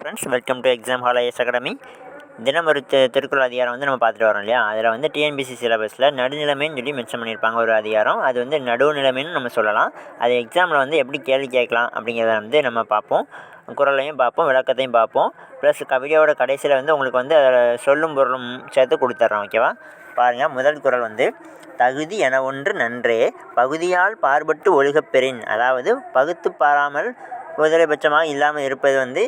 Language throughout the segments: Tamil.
Friends welcome to exam hall IS academy தினம் ஒரு திருக்குறள் அதிகாரம் வந்து நம்ம பார்த்துட்டு வரோம் இல்லையா? அதில் வந்து டிஎன்பிசி சிலபஸில் நடுநிலைமைன்னு சொல்லி மென்ஷன் பண்ணியிருப்பாங்க ஒரு அதிகாரம். அது வந்து நடுநிலைமைன்னு நம்ம சொல்லலாம். அது எக்ஸாமில் வந்து எப்படி கேள்வி கேட்கலாம் அப்படிங்கிறத வந்து நம்ம பார்ப்போம். குறளையும் பார்ப்போம் விளக்கத்தையும் பார்ப்போம். ப்ளஸ் கவிதையோட கடைசியில் வந்து உங்களுக்கு வந்து அதில் சொல்லும் பொருளும் சேர்த்து கொடுத்துட்றோம் ஓகேவா பாருங்கள் முதல் குறள் வந்து தகுதி என ஒன்று நன்றே பகுதியால் பார்பட்டு ஒழுகப் பெறின். அதாவது பகுத்து பாராமல் முதலைபட்சமாக இல்லாமல் இருப்பது வந்து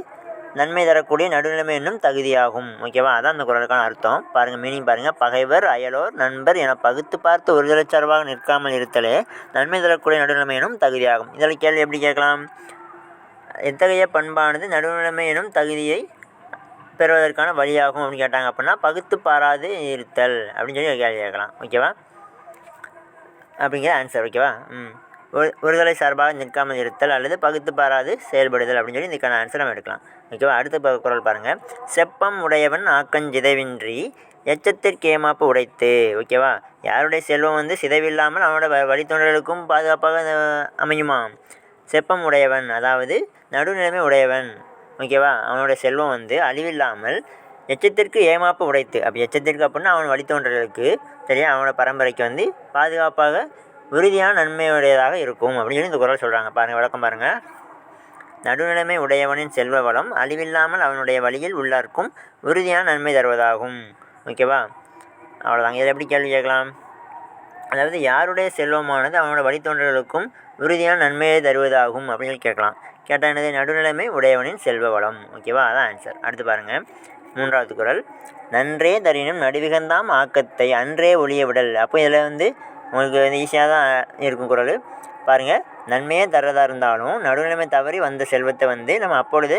நன்மை தரக்கூடிய நடுநிலைமை என்னும் தகுதியாகும். ஓகேவா? அதான் அந்த குரலுக்கான அர்த்தம். பாருங்கள் மீனிங் பாருங்கள் பகைவர் அயலோர் நண்பர் என பகுத்து பார்த்து ஒரு சார்பாக நிற்காமல் இருத்தலே நன்மை தரக்கூடிய நடுநிலைமை எனும் தகுதியாகும். இதில் கேள்வி எப்படி கேட்கலாம்? எத்தகைய பண்பானது நடுநிலைமை எனும் தகுதியை பெறுவதற்கான வழியாகும் அப்படின்னு கேட்டாங்க. அப்படின்னா பகுத்து பாராது இருத்தல் அப்படின்னு சொல்லி கேள்வி கேட்கலாம். ஓகேவா? அப்படிங்கிற ஆன்சர் ஓகேவா? ம். ஒரு ஒருதலை சார்பாக நிற்காமல் இருத்தல் அல்லது பகுத்து பாராது செயல்படுதல் அப்படின்னு சொல்லி இதுக்கான ஆன்சர் நம்ம எடுக்கலாம். ஓகேவா அடுத்த குரல் பாருங்கள் செப்பம் உடையவன் ஆக்கஞ்சிதைவின்றி எச்சத்திற்கேமாப்பு உடைத்து. ஓகேவா யாருடைய செல்வம் வந்து சிதைவில்லாமல் அவனோட வ- வழித்தொண்டர்களுக்கும் பாதுகாப்பாக அமையுமாம்? அமையுமா செப்பம் உடையவன் அதாவது நடுநிலைமை உடையவன். ஓகேவா அவனுடைய செல்வம் வந்து அழிவில்லாமல் எச்சத்திற்கு ஏமாப்பு உடைத்து. அப்போ எச்சத்திற்கு அப்படின்னா அவன் வழித்தோன்றலுக்கு சரியா? அவனோட பரம்பரைக்கு வந்து பாதுகாப்பாக உறுதியான நன்மையுடையதாக இருக்கும் அப்படின்னு சொல்லி இந்த குரல் சொல்கிறாங்க பாருங்கள் விளக்கம் பாருங்கள் நடுநிலைமை உடையவனின் செல்வ வளம் அழிவில்லாமல் அவனுடைய வழியில் உள்ளார்க்கும் உறுதியான நன்மை தருவதாகும். ஓகேவா? அவ்வளோதாங்க இதில் எப்படி கேள்வி கேட்கலாம்? அதாவது யாருடைய செல்வமானது அவனோட வழித்தோன்றலுக்கும் உறுதியான நன்மையை தருவதாகும் அப்படின்னு கேட்கலாம். கேட்டால் என்னது? நடுநிலைமை உடையவனின் செல்வ வளம். ஓகேவா? அதான் ஆன்சர் அடுத்து பாருங்கள் மூன்றாவது குறள் நன்றே தரினும் நடுவிகந்தாம் ஆக்கத்தை அன்றே ஒளிய விடல். அப்போ இதில் வந்து உங்களுக்கு வந்து ஈஸியாக தான் இருக்கும் குறள் பாருங்கள் நன்மையே தர்றதாக இருந்தாலும் நடுநிலைமை தவறி வந்த செல்வத்தை வந்து நம்ம அப்பொழுது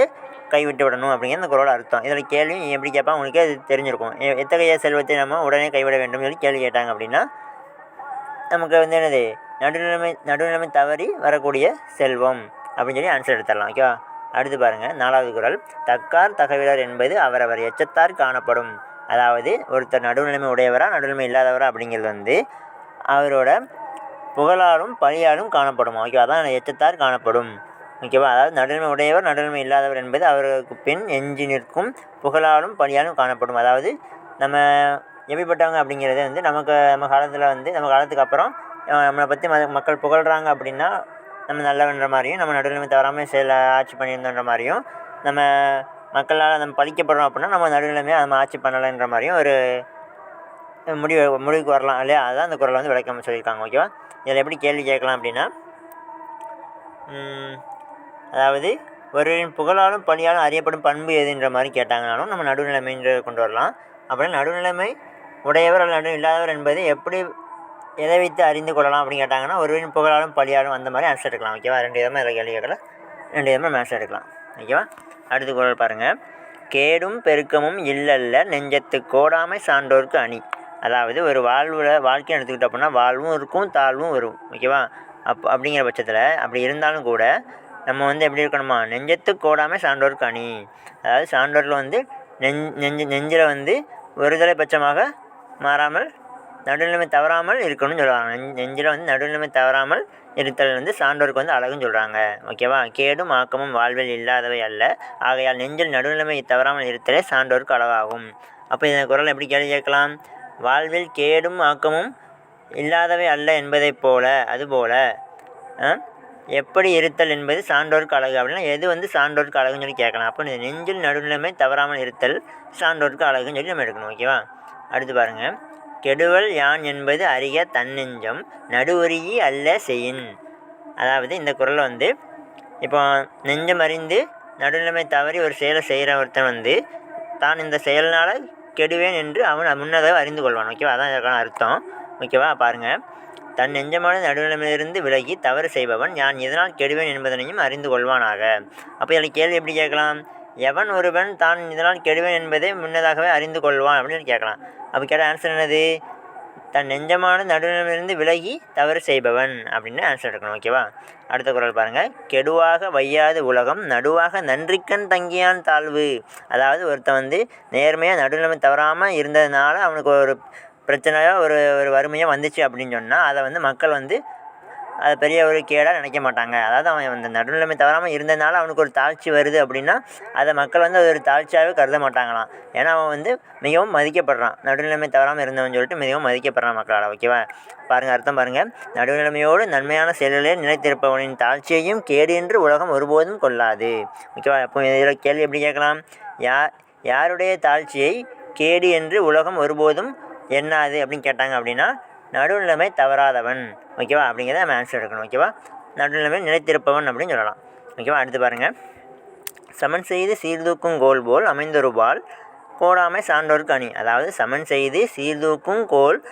கைவிட்டு விடணும் அப்படிங்கிற அந்த குரல் அர்த்தம். இதில் கேள்வி எப்படி கேட்பா உங்களுக்கு அது தெரிஞ்சிருக்கும். எத்தகைய செல்வத்தை நம்ம உடனே கைவிட வேண்டும் சொல்லி கேள்வி கேட்டாங்க அப்படின்னா நமக்கு வந்து என்னது? நடுநிலைமை நடுநிலைமை தவறி வரக்கூடிய செல்வம் அப்படின்னு சொல்லி ஆன்சர் எடுத்துடலாம். ஓகேவா அடுத்து பாருங்கள் நாலாவது குறள் தக்கார் தகவலர் என்பது அவரவர் எச்சத்தார் காணப்படும். அதாவது ஒருத்தர் நடுநிலைமை உடையவரா நடுநிலைமை இல்லாதவரா அப்படிங்கிறது வந்து அவரோட புகழாலும் பழியாலும் காணப்படும். ஓகேவா அதான் எச்சத்தார் காணப்படும். ஓகேவா அதாவது நடுநிலை உடையவர் நடுநிலை இல்லாதவர் என்பது அவருக்கு பின் எஞ்சி நிற்கும் புகழாலும் பழியாலும் காணப்படும். அதாவது நம்ம எப்படிப்பட்டவங்க அப்படிங்கிறது வந்து நமக்கு நம்ம காலத்தில் வந்து நம்ம காலத்துக்கு அப்புறம் நம்மளை பற்றி ம மக்கள் புகழ்கிறாங்க அப்படின்னா நம்ம நல்லவன்ற மாதிரியும் நம்ம நடுநிலைமை தவறாமல் செயல ஆட்சி பண்ணியிருந்தோன்ற மாதிரியும் நம்ம மக்களால் நம்ம பழிக்கப்படுறோம் அப்படின்னா நம்ம நடுநிலைமையாக நம்ம ஆட்சி பண்ணலைன்ற மாதிரியும் ஒரு முடிவு முடிவுக்கு வரலாம் இல்லையா? அதுதான் அந்த குரலை வந்து விளக்கம் சொல்லியிருக்காங்க ஓகேவா? இதில் எப்படி கேள்வி கேட்கலாம் அப்படின்னா அதாவது ஒருவரின் புகழாலும் பணியாலும் அறியப்படும் பண்பு எதுன்ற மாதிரி கேட்டாங்கனாலும் நம்ம நடுநிலைமைன்ற கொண்டு வரலாம். அப்புறம் நடுநிலைமை உடையவர் அல்லது நடு இல்லாதவர் என்பது எப்படி எதை வைத்து அறிந்து கொள்ளலாம் அப்படின்னு கேட்டாங்கன்னா ஒருவரின் புகழாலும் பழியாலும் அந்த மாதிரி ஆன்சர் எடுக்கலாம் ஓகேவா? ரெண்டு விதமாக இதில் கேள்வி கேட்கல. ரெண்டு விதமாக நம்ம ஆன்சர் எடுக்கலாம் ஓகேவா? அடுத்த குரல் பாருங்கள் கேடும் பெருக்கமும் இல்லல்ல நெஞ்சத்து கோடாமை சான்றோர்க்கு அணி. அதாவது ஒரு வாழ்வில் வாழ்க்கையை எடுத்துக்கிட்டோம் அப்படின்னா வாழ்வும் இருக்கும் தாழ்வும் வரும். ஓகேவா? அப் அப்படிங்கிற பட்சத்தில் அப்படி இருந்தாலும் கூட நம்ம வந்து எப்படி இருக்கணுமா? நெஞ்சத்து கோடாமை சான்றோர் அணி அதாவது சான்றோரில் வந்து நெஞ் நெஞ்சு நெஞ்சில் வந்து ஒருதலை பட்சமாக மாறாமல் நடுநிலைமை தவறாமல் இருக்கணும்னு சொல்கிறாங்க நெஞ் நெஞ்சில் வந்து நடுநிலைமை தவறாமல் இருத்தல் வந்து சான்றோருக்கு வந்து அழகுன்னு சொல்கிறாங்க ஓகேவா? கேடும் ஆக்கமும் வாழ்வில் இல்லாதவை அல்ல. ஆகையால் நெஞ்சில் நடுநிலைமை தவறாமல் இருத்தலே சான்றோருக்கு அழகாகும். அப்போ இந்த குரல் எப்படி கேள்வி கேட்கலாம்? வாழ்வில் கேடும் ஆக்கமும் இல்லாதவை அல்ல என்பதைப் போல அதுபோல எப்படி இருத்தல் என்பது சான்றோருக்கு அழகு. அப்படின்னா எது வந்து சான்றோருக்கு அழகுன்னு சொல்லி கேட்கலாம். அப்போ இந்த நெஞ்சில் நடுநிலைமை தவறாமல் இருத்தல் சான்றோருக்கு அழகுன்னு சொல்லி நம்ம எடுக்கணும் ஓகேவா? அடுத்து பாருங்கள் கெடுவல் யான் என்பது அறிய தன்னெஞ்சம் நடுவொறியி அல்ல செய்யின் அதாவது இந்த குரல் வந்து இப்போ நெஞ்சம் அறிந்து நடுநிலைமை தவறி ஒரு செயலை செய்கிற ஒருத்தன் வந்து தான் இந்த செயல்னால் கெடுவேன் என்று அவன் முன்னதாக அறிந்து கொள்வான் ஓகேவா அதான் இதற்கான அர்த்தம். ஓகேவா பாருங்கள் தன் நெஞ்சமான நடுநிலைமையிலிருந்து விலகி தவறு செய்பவன் யான் இதனால் கெடுவேன் என்பதனையும் அறிந்து கொள்வானாக அப்போ இதில் கேள்வி எப்படி கேட்கலாம்? எவன் ஒருவன் தான் இதனால் கெடுவேன் என்பதை முன்னதாகவே அறிந்து கொள்வான் அப்படின்னு கேட்கலாம். அப்போ கேட்ட ஆன்சர் என்னது? தன் நெஞ்சமான நடுநிலையிலிருந்து விலகி தவறு செய்பவன் அப்படின்னு ஆன்சர் எடுக்கணும் ஓகேவா அடுத்த குரல் பாருங்கள் கெடுவாக வையாது உலகம் நடுவாக நன்றிக்கண் தங்கியான் தாழ்வு. அதாவது ஒருத்தன் வந்து நேர்மையாக நடுநிலைமை தவறாமல் இருந்ததுனால அவனுக்கு ஒரு பிரச்சனையோ ஒரு ஒரு வறுமையோ வந்துச்சு அப்படின்னு சொன்னால் அதை வந்து மக்கள் வந்து அதை பெரிய ஒரு கேடாக நினைக்க மாட்டாங்க. அதாவது அவன் அந்த நடுநிலைமை தவறாமல் இருந்ததுனால அவனுக்கு ஒரு தாழ்ச்சி வருது அப்படின்னா அதை மக்கள் வந்து அது ஒரு தாழ்ச்சியாகவே கருத மாட்டாங்களாம். ஏன்னா அவன் வந்து மிகவும் மதிக்கப்படுறான். நடுநிலைமை தவறாமல் இருந்தவன் சொல்லிட்டு மிகவும் மதிக்கப்படுறான் மக்களால் ஓகேவா பாருங்கள் அர்த்தம் பாருங்கள் நடுநிலைமையோடு நன்மையான செயல்களில் நிலைத்திருப்பவனின் தாழ்ச்சியையும் கேடு என்று உலகம் ஒருபோதும் கொள்ளாது. ஓகேவா அப்போ இதில் கேள்வி எப்படி கேட்கலாம்? யார் யாருடைய தாழ்ச்சியை கேடு என்று உலகம் ஒருபோதும் என்னாது அப்படின்னு கேட்டாங்க அப்படின்னா நடுநிலைமை தவறாதவன். ஓகேவா அப்படிங்கிறத நம்ம ஆன்சர் எடுக்கணும். ஓகேவா நடுநிலைமை நிலைத்திருப்பவன் அப்படின்னு சொல்லலாம். ஓகேவா அடுத்து பாருங்கள் சமன் செய்து சீர்தூக்கும் கோல் போல் அமைந்தொருபால் கோடாமை சான்றோருக்கு அணி. அதாவது சமன் செய்து சீர்தூக்கும் கோல்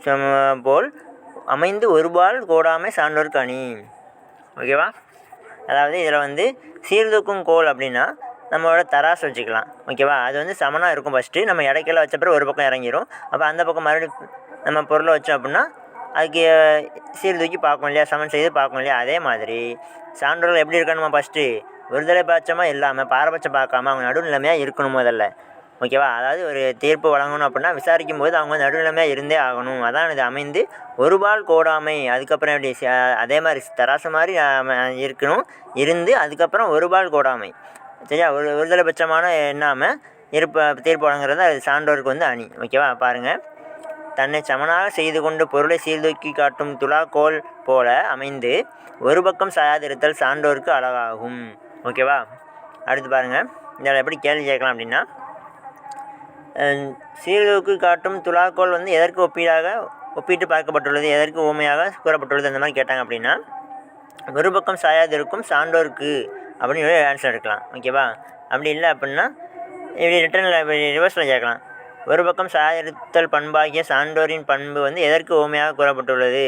சம- போல் அமைந்து ஒருபால் கோடாமை சான்றோருக்கு அணி. ஓகேவா அதாவது இதில் வந்து சீர்தூக்கும் கோல் அப்படின்னா நம்மளோட தராசு வச்சுக்கலாம். ஓகேவா அது வந்து சமனாக இருக்கும் ஃபஸ்ட்டு நம்ம இடைக்கல வச்ச பிறகு ஒரு பக்கம் இறங்கிரும். அப்போ அந்த பக்கம் மறுபடியும் நம்ம பொருளை வச்சோம் அப்படின்னா அதுக்கு அஹ், சீர்தூக்கி பார்க்கணும் இல்லையா? சமன் செய்து பார்க்கணும் இல்லையா? அதே மாதிரி சான்றோர்கள் எப்படி இருக்கணுமா ஃபஸ்ட்டு ஒருதலை பட்சமாக இல்லாமல் பாரபட்சம் பார்க்காம அவங்க நடுநிலைமையாக இருக்கணும் முதல்ல. ஓகேவா அதாவது ஒரு தீர்ப்பு வழங்கணும் அப்படின்னா விசாரிக்கும் போது அவங்க நடுநிலைமையாக இருந்தே ஆகணும். அதான் இது அமைந்து ஒருபால் கோடாமை அதுக்கப்புறம் எப்படி அதே மாதிரி தராசு மாதிரி இருக்கணும். இருந்து அதுக்கப்புறம் ஒரு பால் கோடாமை. சரியா? ஒரு ஒருதலைபட்சமான எண்ணாமல் இருப்ப தீர்ப்பு வழங்குறது அது சான்றோருக்கு வந்து அணி. ஓகேவா பாருங்கள் தன்னை சமனாக செய்து கொண்டு பொருளை சீர்தூக்கி காட்டும் துலாக்கோல் போல அமைந்து ஒரு பக்கம் சாயாதிருத்தல் சான்றோருக்கு அழகாகும். ஓகேவா? அடுத்து பாருங்கள் இதில் எப்படி கேள்வி கேட்கலாம் அப்படின்னா சீர்தூக்கி காட்டும் துலாக்கோல் வந்து எதற்கு ஒப்பீடாக ஒப்பிட்டு பார்க்கப்பட்டுள்ளது எதற்கு ஊமையாக கூறப்பட்டுள்ளது அந்த மாதிரி கேட்டாங்க அப்படின்னா ஒரு பக்கம் சாயாதிருக்கும் சான்றோருக்கு அப்படின்னு ஆன்சர் எடுக்கலாம். ஓகேவா? அப்படி இல்லை அப்படின்னா இப்படி ரிட்டர்னில் இப்படி ரிவர்ஸில் கேட்கலாம். ஒரு பக்கம் சாயிருத்தல் பண்பாகிய சான்றோரின் பண்பு வந்து எதற்கு ஓமையாக கூறப்பட்டுள்ளது?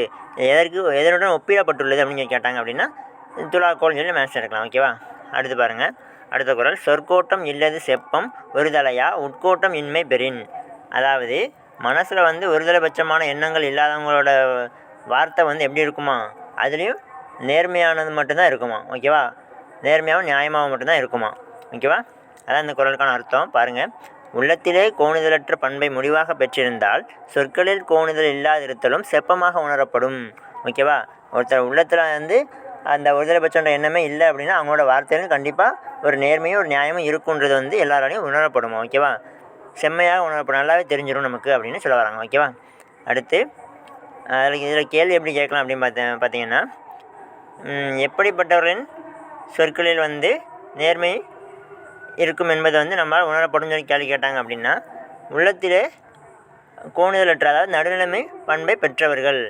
எதற்கு எதனுடன் ஒப்பிடப்பட்டுள்ளது அப்படின்னு சொல்லி கேட்டாங்க அப்படின்னா துலாக்கோல்னு சொல்லி மேட்ச் எடுக்கலாம் ஓகேவா அடுத்து பாருங்கள் அடுத்த குரல் சொற்கோட்டம் இல்லது செப்பம் ஒரு தலையா உட்கோட்டம் இன்மை பெறின். அதாவது மனசில் வந்து ஒருதலைபட்சமான எண்ணங்கள் இல்லாதவங்களோட வார்த்தை வந்து எப்படி இருக்குமா? அதுலேயும் நேர்மையானது மட்டும்தான் இருக்குமா? ஓகேவா நேர்மையாகவும் நியாயமாகவும் மட்டும்தான் இருக்குமா? ஓகேவா அதான் இந்த குரலுக்கான அர்த்தம். பாருங்கள் உள்ளத்திலே கோணுதலற்ற பண்பை முடிவாக பெற்றிருந்தால் சொற்களில் கோணுதல் இல்லாதிருத்தலும் செப்பமாக உணரப்படும். ஓகேவா ஒருத்தர் உள்ளத்தில் வந்து அந்த ஒருதலைபட்சன்ற எண்ணமே இல்லை அப்படின்னா அவங்களோட வார்த்தையிலும் கண்டிப்பாக ஒரு நேர்மையும் ஒரு நியாயமும் இருக்குன்றது வந்து எல்லாராலையும் உணரப்படும். ஓகேவா செம்மையாக உணரப்படும். நல்லாவே தெரிஞ்சிடும் நமக்கு அப்படின்னு சொல்ல வராங்க. ஓகேவா அடுத்து அதில் இதில் கேள்வி எப்படி கேட்கலாம் அப்படின்னு பார்த்த பார்த்தீங்கன்னா எப்படிப்பட்டவர்களின் சொற்களில் வந்து நேர்மை இருக்கும் என்பதை வந்து நம்மளால் உணரப்படும் சொல்லி கேள்வி கேட்டாங்க அப்படின்னா உள்ளத்திலே கோணுதலற்ற அதாவது நடுநிலைமை பண்பை பெற்றவர்கள்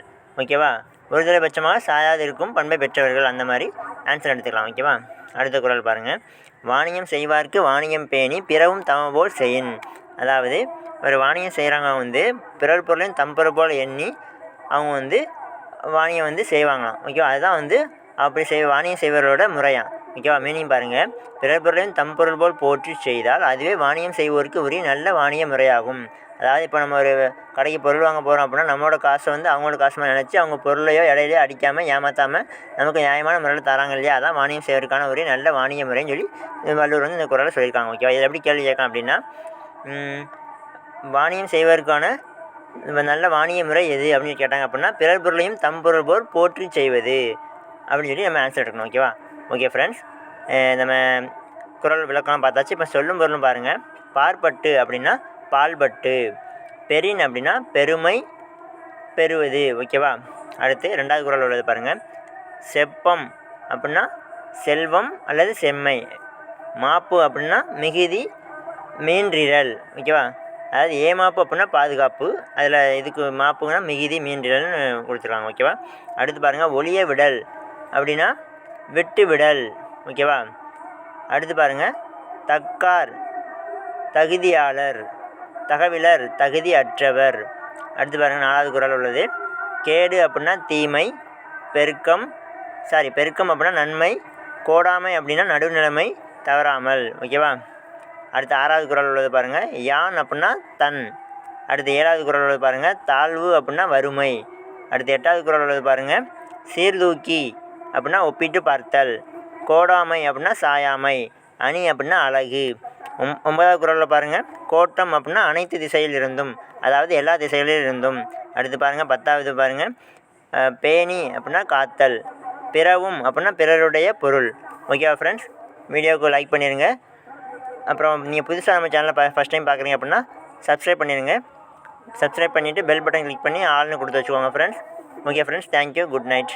ஓகேவா? ஒருதலை பட்சமாக சாயாது இருக்கும் பண்பை பெற்றவர்கள் அந்த மாதிரி ஆன்சர் எடுத்துக்கலாம் ஓகேவா? அடுத்த குரல் பாருங்கள் வாணியம் செய்வார்க்கு வாணியம் பேணி பிறவும் தம போல் செய்யின். அதாவது ஒரு வாணியம் செய்கிறாங்க வந்து பிறர் பொருளையும் தம் போல் எண்ணி அவங்க வந்து வாணியம் வந்து செய்வாங்களாம் ஓகேவா? அதுதான் வந்து அப்படி செய் வாணியம் செய்வர்களோட முறையாக ஓகேவா மீனிங் பாருங்கள் பிறப்பொருளையும் தம்பொருள் தம் பொருள் போல் போற்றி செய்தால் அதுவே வாணியம் செய்வோருக்கு உரிய நல்ல வாணிய முறையாகும். அதாவது இப்போ நம்ம ஒரு கடைக்கு பொருள் வாங்க போகிறோம் அப்படின்னா நம்மளோட காசை வந்து அவங்களோட காசு மாதிரி நினச்சி அவங்க பொருளையோ இடையிலையோ அடிக்காமல் ஏமாற்றாமல் நமக்கு நியாயமான முறையில் தராங்க இல்லையா? அதான் வாணியம் செய்வதற்கான ஒரே நல்ல வாணிய முறைன்னு சொல்லி வள்ளுவர் வந்து இந்த குரலை சொல்லியிருக்காங்க. ஓகேவா? இதில் எப்படி கேள்வி கேட்கலாம் அப்படின்னா வாணியம் செய்வதற்கான நல்ல வாணிய முறை எது அப்படின்னு கேட்டாங்க அப்படின்னா பிறர் பொருளையும் தம் பொருள் போல் போற்றி செய்வது அப்படின்னு சொல்லி நம்ம ஆன்சர் எடுக்கணும். ஓகேவா? ஓகே ஃப்ரெண்ட்ஸ் நம்ம குரல் விளக்கம்லாம் பார்த்தாச்சு. இப்போ சொல்லும் பொருளும் பாருங்கள் பார்ப்பட்டு அப்படின்னா பால்பட்டு. பெரின் அப்படின்னா பெருமை பெறுவது. ஓகேவா அடுத்து ரெண்டாவது குரல் உள்ளது பாருங்கள் செப்பம் அப்படின்னா செல்வம் அல்லது செம்மை. மாப்பு அப்படின்னா மிகுதி மீன்றிரல் ஓகேவா அதாவது ஏமாப்பு அப்படின்னா பாதுகாப்பு. அதில் இதுக்கு மாப்புங்கன்னா மிகுதி மீன்றிரல்னு கொடுத்துருக்காங்க. ஓகேவா அடுத்து பாருங்கள் ஒளிய விடல் அப்படின்னா விட்டு விடல் ஓகேவா? அடுத்து பாருங்கள் தக்கார் தகுதியாளர் தகவிலர் தகுதி அற்றவர் அடுத்து பாருங்கள் நாலாவது குரல் உள்ளது. கேடு அப்படின்னா தீமை பெருக்கம் சாரி பெருக்கம் அப்படின்னா நன்மை கோடாமை அப்படின்னா நடுநிலைமை தவறாமல். ஓகேவா? அடுத்து ஆறாவது குரல் உள்ளது பாருங்கள் யான் அப்படின்னா தன். அடுத்து ஏழாவது குரல் உள்ளது பாருங்கள் தாழ்வு அப்படின்னா வறுமை. அடுத்து எட்டாவது குரல் உள்ளது பாருங்கள் சீர்தூக்கி அப்படின்னா ஒப்பிட்டு பார்த்தல். கோடாமை அப்படின்னா சாயாமை அணி அப்படின்னா அழகு. ஒம் ஒன்பதாவது குரலில் பாருங்கள் கோட்டம் அப்படின்னா அனைத்து திசையில் இருந்தும் அதாவது எல்லா திசைகளில் இருந்தும் அடுத்து பாருங்கள் பத்தாவது பாருங்கள் பேணி அப்படின்னா காத்தல் பிறவும் அப்படின்னா பிறருடைய பொருள். ஓகேவா ஃப்ரெண்ட்ஸ் வீடியோவுக்கு லைக் பண்ணிடுங்க அப்புறம் நீங்கள் புதுசாக நம்ம சேனலை ஃபஸ்ட் டைம் பார்க்குறீங்க அப்படின்னா சப்ஸ்கிரைப் பண்ணிடுங்க சப்ஸ்கிரைப் பண்ணிவிட்டு பெல் பட்டன் கிளிக் பண்ணி ஆள்னு கொடுத்து வச்சுக்கோங்க friends okay friends thank you good night